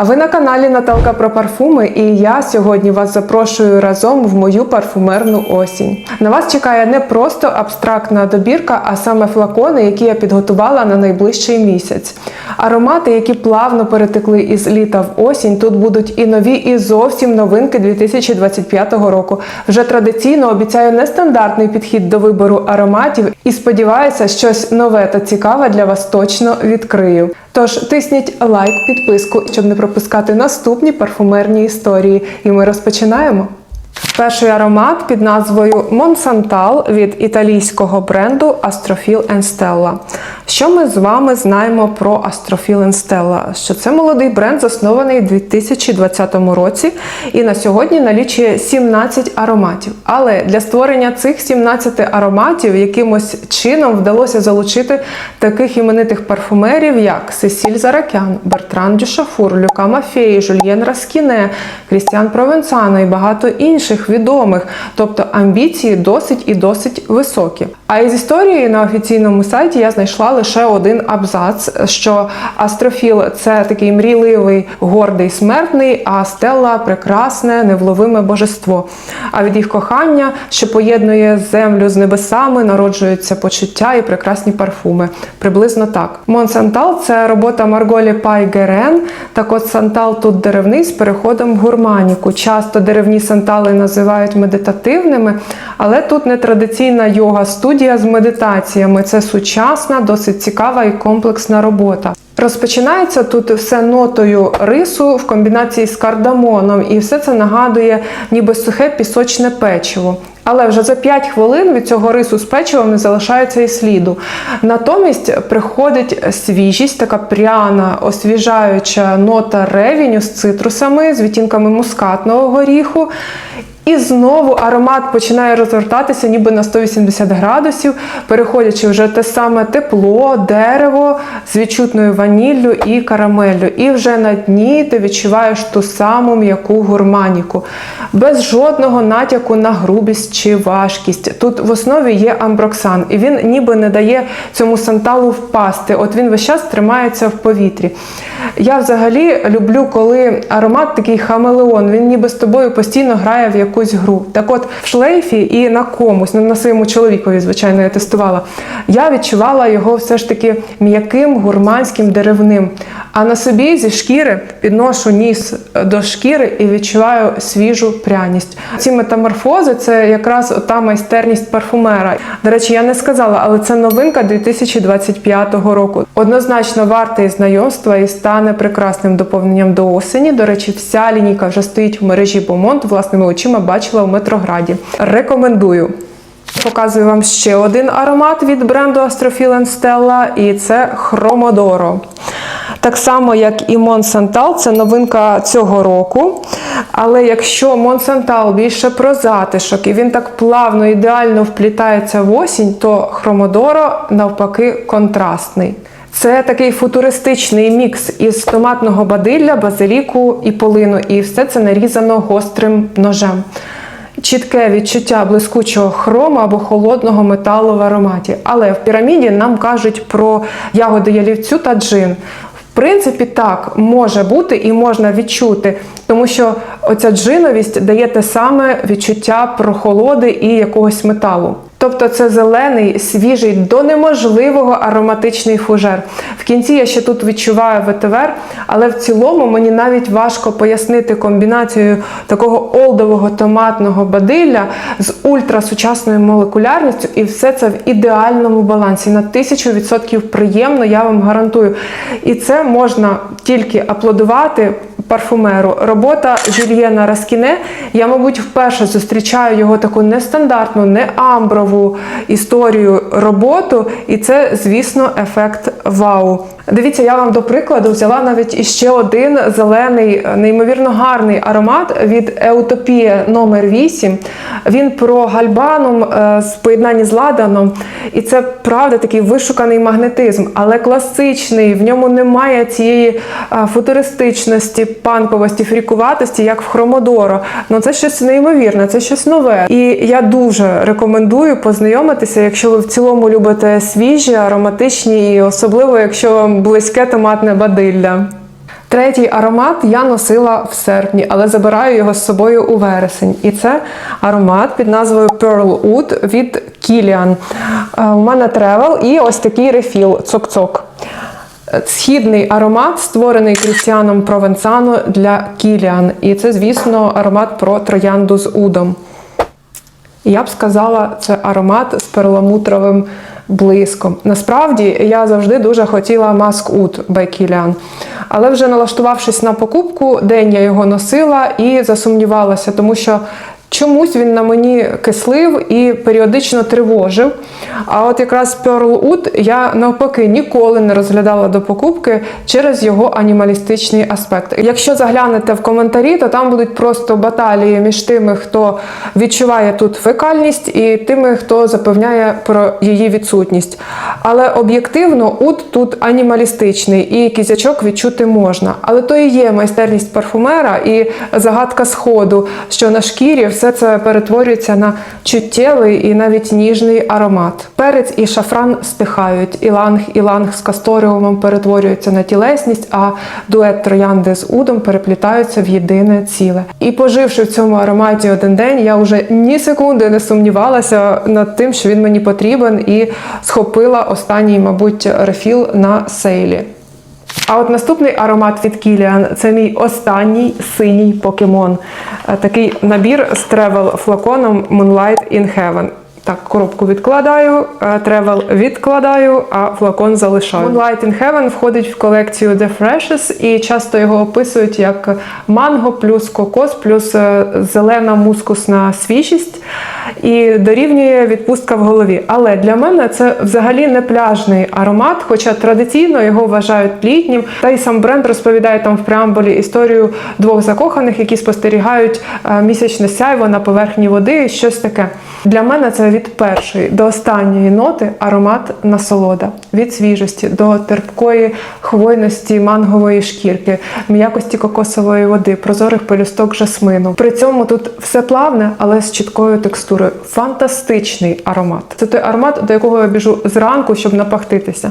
А ви на каналі Наталка про парфуми, і я сьогодні вас запрошую разом в мою парфумерну осінь. На вас чекає не просто абстрактна добірка, а саме флакони, які я підготувала на найближчий місяць. Аромати, які плавно перетекли із літа в осінь, тут будуть і нові, і зовсім новинки 2025 року. Вже традиційно обіцяю нестандартний підхід до вибору ароматів і сподіваюся, щось нове та цікаве для вас точно відкрию. Тож тисніть лайк, підписку, щоб не пропускати наступні парфумерні історії. І ми розпочинаємо. Перший аромат під назвою Монсантал від італійського бренду Astrophil Stella. Що ми з вами знаємо про Astrophil Stella? Що це молодий бренд, заснований у 2020 році, і на сьогодні налічує 17 ароматів. Але для створення цих 17 ароматів якимось чином вдалося залучити таких іменитих парфумерів, як Сесіль Заракян, Бертран Дюшафур, Люка Мафей, Жульєн Раскіне, Крістіан Провенцано і багато інших відомих. Тобто амбіції досить і досить високі. А із історії на офіційному сайті я знайшла лише один абзац: що Астрофіл це такий мрійливий, гордий смертний, а Стелла прекрасне, невловиме божество. А від їх кохання, що поєднує землю з небесами, народжуються почуття і прекрасні парфуми. Приблизно так. Монсантал це робота Марголі Пай Герен. Так от сантал тут деревний з переходом в гурманіку. Часто деревні сантали називають медитативними, але тут не традиційна йога студія з медитаціями. Це сучасна, досить цікава і комплексна робота. Розпочинається тут все нотою рису в комбінації з кардамоном, і все це нагадує ніби сухе пісочне печиво. Але вже за 5 хвилин від цього рису з печивом не залишається і сліду. Натомість приходить свіжість, така пряна, освіжаюча нота ревіню з цитрусами, з відтінками мускатного горіху. І знову аромат починає розвертатися ніби на 180 градусів, переходячи вже те саме тепло, дерево з відчутною ваніллю і карамеллю. І вже на дні ти відчуваєш ту саму м'яку гурманіку, без жодного натяку на грубість чи важкість. Тут в основі є амброксан, і він ніби не дає цьому санталу впасти. От він весь час тримається в повітрі. Я взагалі люблю, коли аромат такий хамелеон, він ніби з тобою постійно грає в якусь гру. Так от в шлейфі і на комусь, ну, на своєму чоловікові, звичайно, я тестувала. Я відчувала його все ж таки м'яким, гурманським, деревним. А на собі зі шкіри підношу ніс до шкіри і відчуваю свіжу пряність. Ці метаморфози це якраз та майстерність парфумера. До речі, я не сказала, але це новинка 2025 року. Однозначно вартий знайомства і стане прекрасним доповненням до осені. До речі, вся лінійка вже стоїть в мережі Бомонт. Власними очима бачила в метрограді. Рекомендую. Показую вам ще один аромат від бренду Astrophil Stella, і це Хромодоро. Так само, як і Монсантал, це новинка цього року. Але якщо Монсантал більше про затишок і він так плавно, ідеально вплітається в осінь, то Хромодоро навпаки контрастний. Це такий футуристичний мікс із томатного бадилля, базиліку і полину, і все це нарізано гострим ножем. Чітке відчуття блискучого хрому або холодного металу в ароматі. Але в піраміді нам кажуть про ягоди ялівцю та джин. Принципі, так може бути і можна відчути, тому що оця джиновість дає те саме відчуття прохолоди і якогось металу. Тобто це зелений, свіжий, до неможливого ароматичний фужер. В кінці я ще тут відчуваю ветивер, але в цілому мені навіть важко пояснити комбінацію такого олдового томатного бадилля з ультрасучасною молекулярністю, і все це в ідеальному балансі. На тисячу відсотків приємно, я вам гарантую. І це можна тільки аплодувати. Парфумеру. Робота Жюльєна Раскіне. Я, мабуть, вперше зустрічаю його таку нестандартну, не амброву історію роботу, і це, звісно, ефект вау. Дивіться, я вам до прикладу взяла навіть іще один зелений, неймовірно гарний аромат від Еутопія номер 8 Він про гальбанум е, з поєднанні з ладаном. І це правда такий вишуканий магнетизм, але класичний. В ньому немає цієї е, футуристичності, панковості, фрікуватості, як в Хромодоро. Ну це щось неймовірне, це щось нове. І я дуже рекомендую познайомитися, якщо ви в цілому любите свіжі, ароматичні, і особливо, якщо вам близьке томатне бадилля. Третій аромат я носила в серпні, але забираю його з собою у вересень. І це аромат під назвою Pearl Oud від Kilian. Е, У мене тревел і ось такий рефіл цок-цок. Східний аромат, створений Крістіаном Провенцано для Кіліан. І це, звісно, аромат про троянду з удом. Я б сказала, це аромат з перламутровим блиском. Насправді я завжди дуже хотіла маск ут Бекілян. Але вже налаштувавшись на покупку, день я його носила і засумнівалася, тому що чомусь він на мені кислив і періодично тривожив. А от якраз Pearl Oud я навпаки ніколи не розглядала до покупки через його анімалістичний аспект. Якщо заглянете в коментарі, то там будуть просто баталії між тими, хто відчуває тут фекальність, і тими, хто запевняє про її відсутність. Але об'єктивно ут тут анімалістичний і кізячок відчути можна. Але то і є майстерність парфумера і загадка сходу, що на шкірі все це перетворюється на чуттєвий і навіть ніжний аромат. Перець і шафран стихають, іланг іланг з касторіумом перетворюється на тілесність, а дует троянди з удом переплітаються в єдине ціле. І поживши в цьому ароматі один день, я вже ні секунди не сумнівалася над тим, що він мені потрібен, і схопила останній, мабуть, рефіл на сейлі. А от наступний аромат від Kilian – це мій останній синій покемон. Е, Такий набір з тревел флаконом Moonlight in Heaven. Так, коробку відкладаю, е, тревел відкладаю, а флакон залишаю. Moonlight in Heaven входить в колекцію The Freshest і часто його описують як манго плюс кокос, плюс е, зелена мускусна свіжість і дорівнює відпустка в голові. Але для мене це взагалі не пляжний аромат, хоча традиційно його вважають літнім. Та й сам бренд розповідає там в преамбулі історію двох закоханих, які спостерігають е, місячне сяйво на поверхні води, щось таке. Для мене це від першої до останньої ноти аромат насолода, від свіжості до терпкої хвойності мангової шкірки, м'якості кокосової води, прозорих пелюсток жасмину. При цьому тут все плавне, але з чіткою текстурою. Фантастичний аромат. Це той аромат, до якого я біжу зранку, щоб напахтитися.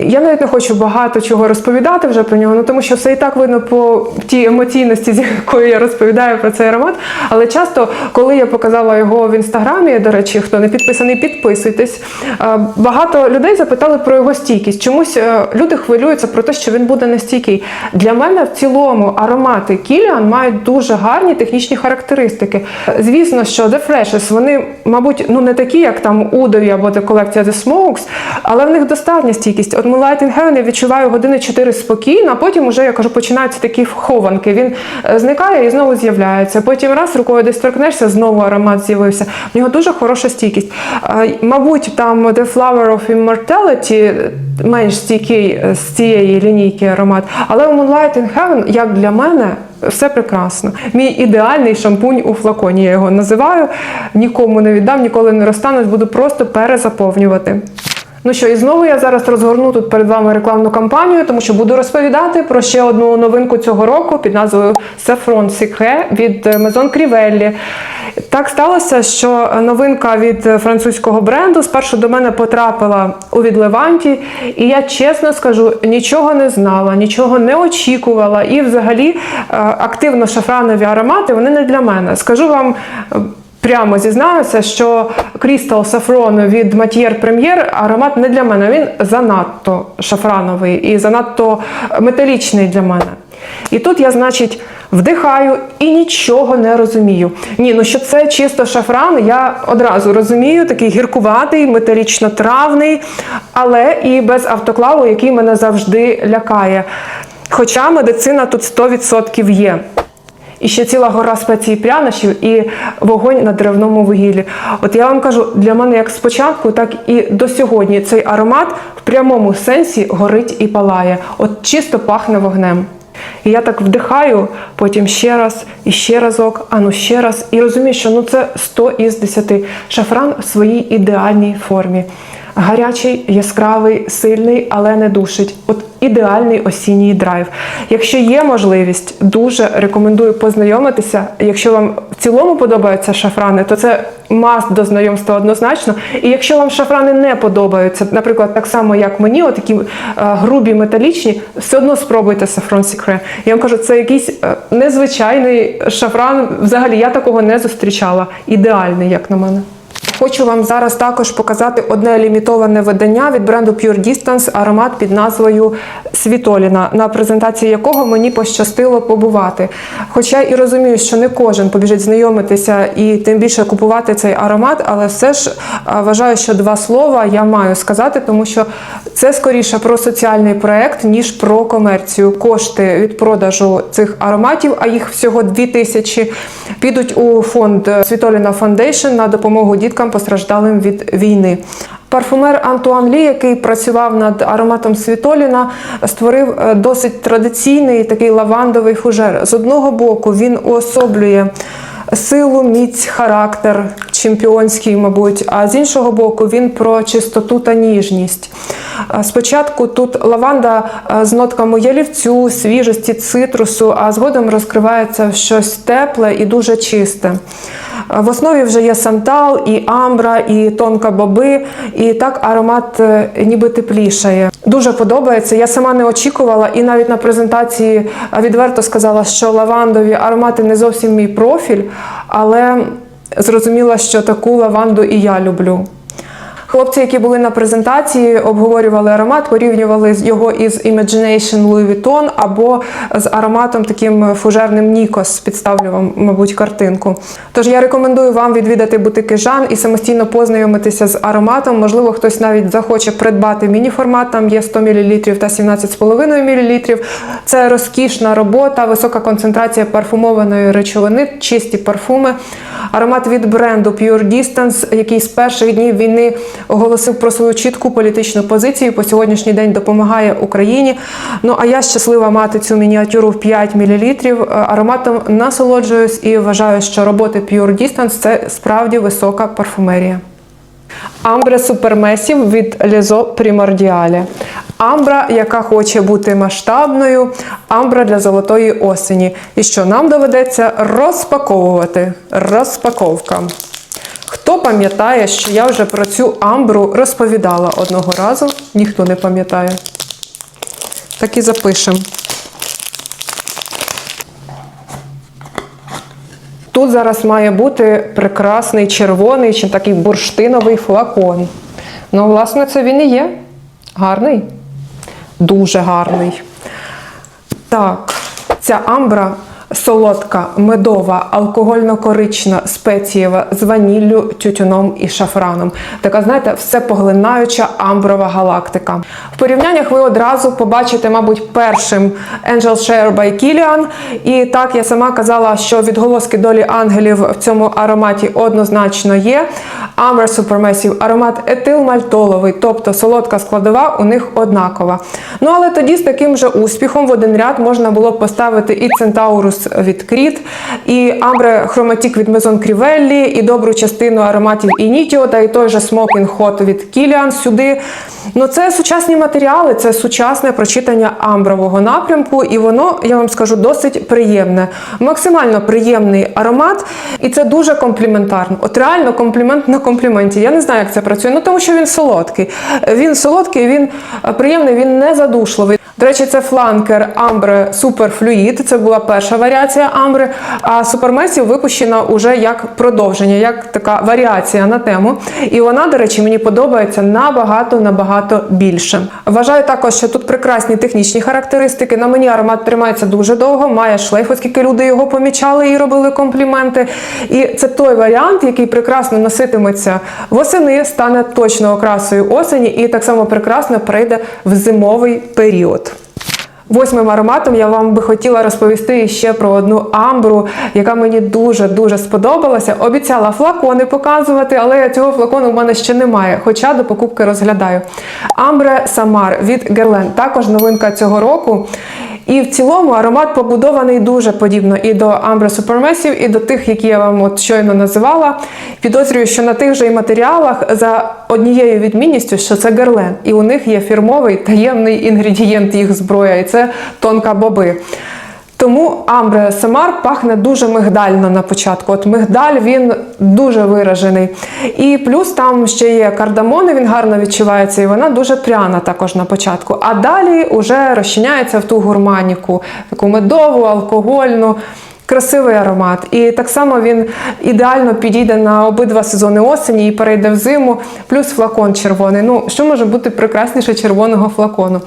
Я навіть не хочу багато чого розповідати вже про нього, ну тому що все і так видно по тій емоційності, з якою я розповідаю про цей аромат. Але часто, коли я показала його в інстаграмі, до речі, хто не підписаний, підписуйтесь. е, Багато людей запитали про його стійкість. Чомусь е, люди хвилюються про те, що він буде нестійкий. Для мене в цілому аромати Кіліан мають дуже гарні технічні характеристики. Звісно, що The Freshest, вони, мабуть, ну не такі, як там Удові або де колекція The Smokes, але в них достатня стійкість. От Moonlight in Heaven я відчуваю години 4 спокійно, а потім вже, я кажу, починаються такі хованки. Він е, зникає і знову з'являється. Потім раз рукою десь торкнешся, знову аромат з'явився. В нього дуже хороша стійкість. Е, Мабуть, там The Flower of Immortality менш стійкий е, з цієї лінійки аромат, але у Moonlight in Heaven, як для мене, все прекрасно. Мій ідеальний шампунь у флаконі. Я його називаю. Нікому не віддам, ніколи не розстанусь, буду просто перезаповнювати. Ну що, і знову я зараз розгорну тут перед вами рекламну кампанію, тому що буду розповідати про ще одну новинку цього року під назвою Saffron Secret від Maison Crivelli. Так сталося, що новинка від французького бренду спершу до мене потрапила у відливанті, і я чесно скажу, нічого не знала, нічого не очікувала. І взагалі е, активно шафранові аромати вони не для мене. Скажу вам. Прямо зізнаюся, що Crystal Saffron від Matier Premier аромат не для мене. Він занадто шафрановий і занадто металічний для мене. І тут я, значить, вдихаю і нічого не розумію. Ні, ну що це чисто шафран, я одразу розумію, такий гіркуватий, металічно-травний, але і без автоклаву, який мене завжди лякає. Хоча медицина тут 100% є. І ще ціла гора спецій прянощів і вогонь на деревному вугіллі. От я вам кажу, для мене як спочатку, так і до сьогодні цей аромат в прямому сенсі горить і палає. От чисто пахне вогнем. І я так вдихаю, потім ще раз, і ще разок, а ну ще раз. І розумію, що ну це 100 із 10. Шафран в своїй ідеальній формі. Гарячий, яскравий, сильний, але не душить. От ідеальний осінній драйв. Якщо є можливість, дуже рекомендую познайомитися. Якщо вам в цілому подобаються шафрани, то це маст до знайомства однозначно. І якщо вам шафрани не подобаються, наприклад, так само як мені, отакі е, грубі металічні, все одно спробуйте Saffron Secret. Я вам кажу, це якийсь е, незвичайний шафран. Взагалі я такого не зустрічала. Ідеальний, як на мене. Хочу вам зараз також показати одне лімітоване видання від бренду Pure Distance, аромат під назвою Світоліна, на презентації якого мені пощастило побувати. Хоча і розумію, що не кожен побіжить знайомитися і тим більше купувати цей аромат, але все ж вважаю, що два слова я маю сказати, тому що це скоріше про соціальний проект, ніж про комерцію. Кошти від продажу цих ароматів, а їх всього 2000, підуть у фонд Світоліна Foundation на допомогу діткам постраждалим від війни. Парфумер Антуан Лі, який працював над ароматом Світоліна, створив е, досить традиційний такий лавандовий фужер. З одного боку він уособлює силу, міць, характер чемпіонський, мабуть. А з іншого боку, він про чистоту та ніжність. Е, Спочатку тут лаванда е, з нотками ялівцю, свіжості, цитрусу, а згодом розкривається щось тепле і дуже чисте. В основі вже є сантал, і амбра, і тонка боби, і так аромат е, ніби теплішає. Дуже подобається. Я сама не очікувала, і навіть на презентації відверто сказала, що лавандові аромати не зовсім мій профіль, але зрозуміла, що таку лаванду і я люблю. Хлопці, які були на презентації, обговорювали аромат, порівнювали його із Imagination Louis Vuitton або з ароматом таким фужерним Нікос. Підставлю вам, мабуть, картинку. Тож я рекомендую вам відвідати бутики Жан і самостійно познайомитися з ароматом. Можливо, хтось навіть захоче придбати міні-формат. Там є 100 мл та 17,5 мл. Це розкішна робота, висока концентрація парфумованої речовини, чисті парфуми. Аромат від бренду Pure Distance, який з перших днів війни оголосив про свою чітку політичну позицію. По сьогоднішній день допомагає Україні. Ну а я щаслива мати цю мініатюру в 5 мл. Ароматом насолоджуюсь і вважаю, що роботи Pure Distance – це справді висока парфумерія. Амбре Супермесів від Лізо Примордіале. Амбра, яка хоче бути масштабною, амбра для золотої осені. І що нам доведеться розпаковувати. Розпаковка. Пам'ятає, що я вже про цю амбру розповідала одного разу? Ніхто не пам'ятає. Так і запишемо. Тут зараз має бути прекрасний червоний чи такий бурштиновий флакон. Ну, власне, це він і є. Гарний. Дуже гарний. Так, ця амбра солодка, медова, алкогольно-корична, спецієва з ваніллю, тютюном і шафраном. Така, знаєте, всепоглинаюча амброва галактика. В порівняннях ви одразу побачите, мабуть, першим Angel Share by Kilian. І так я сама казала, що відголоски долі ангелів в цьому ароматі однозначно є. Amber Supermassive аромат етилмальтоловий, тобто солодка складова у них однакова. Ну але тоді з таким же успіхом в один ряд можна було б поставити і Центаурус від Кріт, і Ambre Chromatique від Maison Crivelli, і добру частину ароматів Initio, та і той же Smoking Hot від Kilian сюди. Ну це сучасні матеріали, це сучасне прочитання амбрового напрямку, і воно, я вам скажу, досить приємне. Максимально приємний аромат, і це дуже компліментарно. От реально комплімент на компліменті. Я не знаю, як це працює. Ну тому що він солодкий. Він солодкий, він е, приємний, він не задушливий. До речі, це фланкер Super Fluid. Це була перша варіація Ambre, а Supermassive випущена уже як продовження, як така варіація на тему. І вона, до речі, мені подобається набагато набагато більше. Вважаю також, що тут прекрасні технічні характеристики. На мені аромат тримається дуже довго, має шлейф, оскільки люди його помічали і робили компліменти. І це той варіант, який прекрасно носитиметься восени, стане точно окрасою осені, і так само прекрасно прийде в зимовий період. Восьмим ароматом я вам би хотіла розповісти ще про одну амбру, яка мені дуже-дуже сподобалася. Обіцяла флакони показувати, але цього флакону в мене ще немає, хоча до покупки розглядаю. Амбре Самар від Guerlain, також новинка цього року. І в цілому аромат побудований дуже подібно і до Ambre Supermassive, і до тих, які я вам от щойно називала. Підозрюю, що на тих же і матеріалах за однією відмінністю, що це герлен, і у них є фірмовий таємний інгредієнт їх зброя, і це тонка боби. Тому Амбре Самар пахне дуже мигдально на початку. От мигдаль він дуже виражений. І плюс там ще є кардамон, він гарно відчувається, і вона дуже пряна також на початку. А далі вже розчиняється в ту гурманіку, таку медову, алкогольну. Красивий аромат. І так само він ідеально підійде на обидва сезони осені і перейде в зиму, плюс флакон червоний. Ну, що може бути прекрасніше червоного флакону?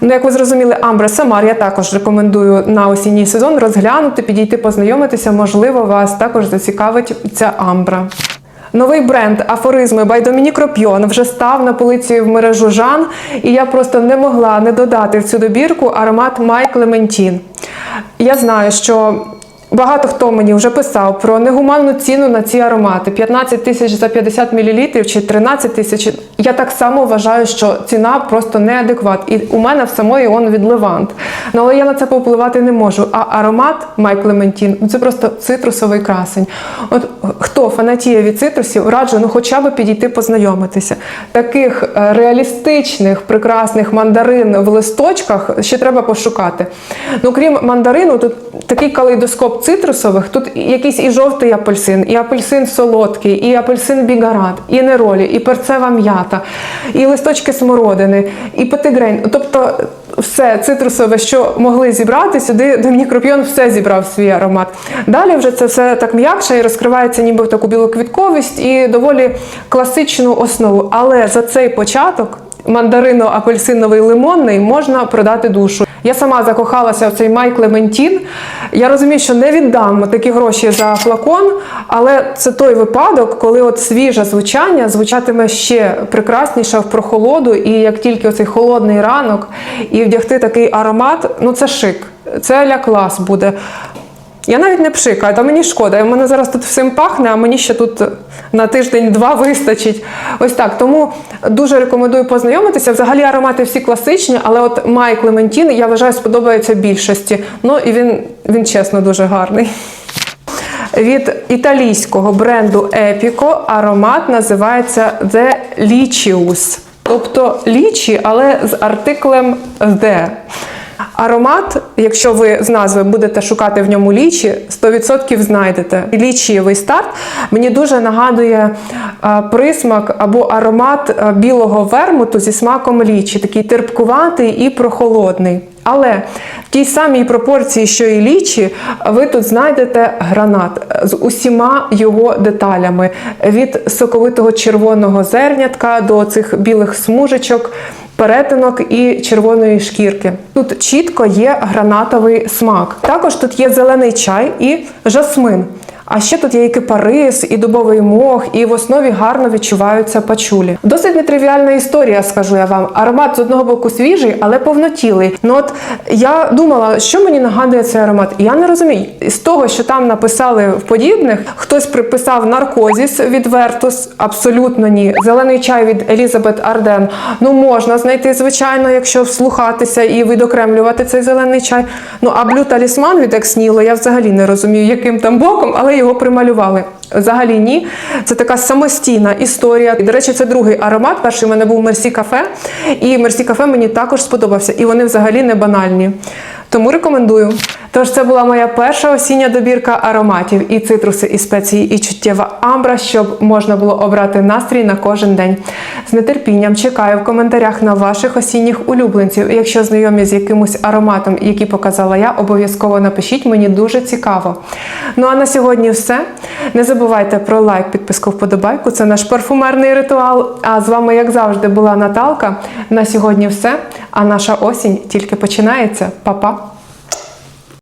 Ну, як ви зрозуміли, Амбра Самар я також рекомендую на осінній сезон розглянути, підійти, познайомитися. Можливо, вас також зацікавить ця амбра. Новий бренд Афоризми by Dominique вже став на полиці в мережу Жан, і я просто не могла не додати в цю добірку аромат Май Клементін. Я знаю, що Багато хто мені вже писав про негуманну ціну на ці аромати 15 тисяч за 50 мл чи 13 тисяч. Я так само вважаю, що ціна просто неадекват. І у мене в самої он від Левант. Ну, але я на це попливати не можу. А аромат Май Клементін ну, це просто цитрусовий красень. От хто фанатіє від цитрусів, раджу ну хоча б підійти познайомитися. Таких е, реалістичних, прекрасних мандарин в листочках ще треба пошукати. Ну, крім мандарину, тут такий калейдоскоп цитрусових, тут якийсь і жовтий апельсин, і апельсин солодкий, і апельсин бігарат, і неролі, і перцева м'ята, і листочки смородини, і петигрень. Тобто все цитрусове, що могли зібрати, сюди Домінік Рупйон все зібрав свій аромат. Далі вже це все так м'якше і розкривається ніби в таку білоквітковість і доволі класичну основу. Але за цей початок мандарино-апельсиновий лимонний можна продати душу. Я сама закохалася в цей Май Клементін. Я розумію, що не віддам такі гроші за флакон, але це той випадок, коли от свіже звучання звучатиме ще прекрасніше в прохолоду, і як тільки оцей холодний ранок, і вдягти такий аромат, ну це шик, це ля клас буде. Я навіть не пшикаю, та мені шкода. У мене зараз тут всім пахне, а мені ще тут на тиждень-два вистачить. Ось так. Тому дуже рекомендую познайомитися. Взагалі аромати всі класичні, але от Май Клементін, я вважаю, сподобається більшості. Ну і він, він чесно дуже гарний. Від італійського бренду Epico аромат називається The Licious. Тобто лічі, але з артиклем The. Аромат, якщо ви з назви будете шукати в ньому лічі, 100% знайдете. Лічієвий старт мені дуже нагадує присмак або аромат білого вермуту зі смаком лічі, такий терпкуватий і прохолодний. Але в тій самій пропорції, що і лічі, ви тут знайдете гранат з усіма його деталями: від соковитого червоного зернятка до цих білих смужечок. Перетинок і червоної шкірки. Тут чітко є гранатовий смак. Також тут є зелений чай і жасмин. А ще тут є і кипарис, і дубовий мох, і в основі гарно відчуваються пачулі. Досить нетривіальна історія, скажу я вам. Аромат з одного боку свіжий, але повнотілий. Ну от я думала, що мені нагадує цей аромат. І я не розумію. З того, що там написали в подібних, хтось приписав наркозіс від Вертус, абсолютно ні. Зелений чай від Елізабет Арден. Ну можна знайти, звичайно, якщо вслухатися і відокремлювати цей зелений чай. Ну а блю талісман від Ексніло, я взагалі не розумію, яким там боком, але його прималювали. Взагалі ні. Це така самостійна історія. До речі, це другий аромат. Перший в мене був Мерсі Кафе. І Мерсі Кафе мені також сподобався. І вони взагалі не банальні. Тому рекомендую. Тож це була моя перша осіння добірка ароматів і цитруси, і спеції, і чуттєва амбра, щоб можна було обрати настрій на кожен день. З нетерпінням чекаю в коментарях на ваших осінніх улюбленців. Якщо знайомі з якимось ароматом, який показала я, обов'язково напишіть, мені дуже цікаво. Ну а на сьогодні все. Не забувайте про лайк, підписку, вподобайку. Це наш парфумерний ритуал. А з вами, як завжди, була Наталка. На сьогодні все. А наша осінь тільки починається. Па-па!